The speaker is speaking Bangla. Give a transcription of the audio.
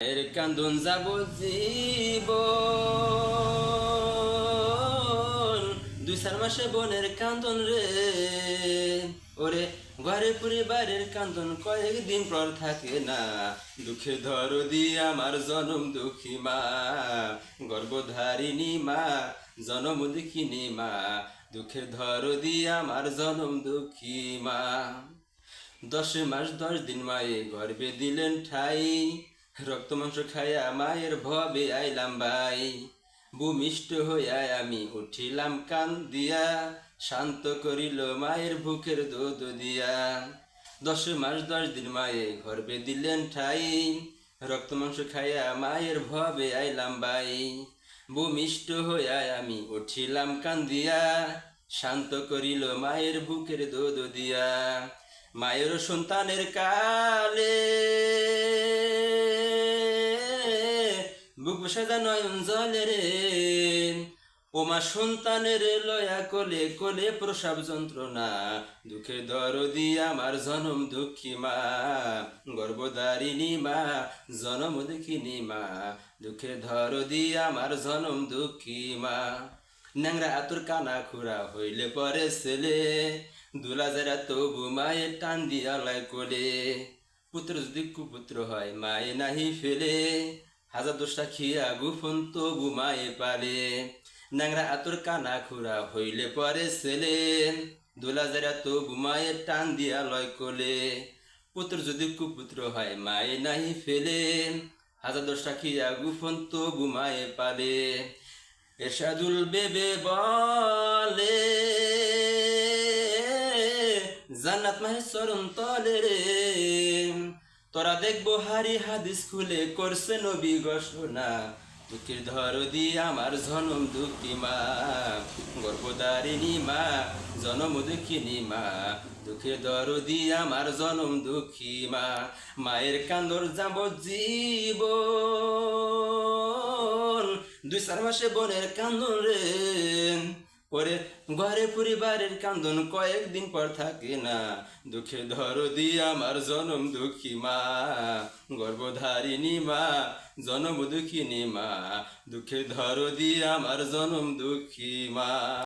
এর কান্দন যাব জীব দুই চার মাসে বোনের কান্দন রে। ওরে ঘরে পরিবারের কান্দন কয়েকদিন পর থাকে না। দুঃখে ধর দি আমার জনম দুঃখী মা। গর্ভধারিণী মা, জনম দুঃখিনী মা। দুঃখে ধর দি আমার জনম দুঃখী মা। দশ মাস দশ দিন মায়ে গর্বে দিলেন ঠাই। রক্ত মাংস খাইয়া মায়ের ভবে আইলাম ভাই। ভূমিষ্ঠ হইয়া আমি উঠিলাম কান দিয়া, শান্ত করিল মায়ের বুকের দুধ দিয়া। দশ মাস, দশ দিন মায়ে গর্বে দিলেন ঠাই। রক্ত মাংস খাইয়া মায়ের ভবে আইলাম ভাই। ভূমিষ্ঠ হইয়া আমি উঠিলাম কান দিয়া, শান্ত করিল মায়ের বুকের দুধ দিয়া। মায়ের সন্তানের কালে বুক সাজা নয়ন জলে ওমা সন্তানের লয়া কোলে কোলে প্রসাব যন্ত্রণা, দুঃখে দরদি আমার জনম দুঃখী মা গর্ভদারিণী মা, জনম দুঃখিনী মা, দুঃখে ধরদি আমার জনম দুঃখী মা। ন্যাংরা আতুর কানা খুরা হইলে পরে ছেলে, দুলা যারা তবু মায়ের টান দিয়া লাই কোলে। পুত্র যদি কুপুত্র হয়, মায়ে নাহি ফেলে। হাজার দোষটা খিয়া গুফন তবু মায়ে পালে। ন্যাংরা আতুর কানা খুরা হইলে পরে ছেলে। দুলা যারা তো মায়ের টান দিয়া লয় কোলে। পুত্র যদি কুপুত্র হয়, মায়ে নাহি ফেলে। হাজার দোষটা খিয়া গুফন তবু মায়ে পালে। এরশাদুল বেবে বলে, জান্নাত মাহে চরণ তলে রে। তোরা দেখব হারি হাদিস খুলে করছে নবী ঘোষণা। দুঃখের ধর দি আমার জনম দুঃখী মা। গর্ভদারিণী মা, জনম দুঃখিনী মা। দুঃখের দর দি আমার জনম দুঃখী মা। মায়ের কান্দর যাব জীব দুই চার মাসে বোনের কান্দন রে। পরে ঘরে পরিবারের কান্দন কয়েকদিন পর থাকে না। দুঃখে ধর দি আমার জনম দুঃখী মা, গর্ভধারিণী মা, জনম দুঃখিনী মা। দুঃখে ধর দি আমার জনম দুঃখী মা।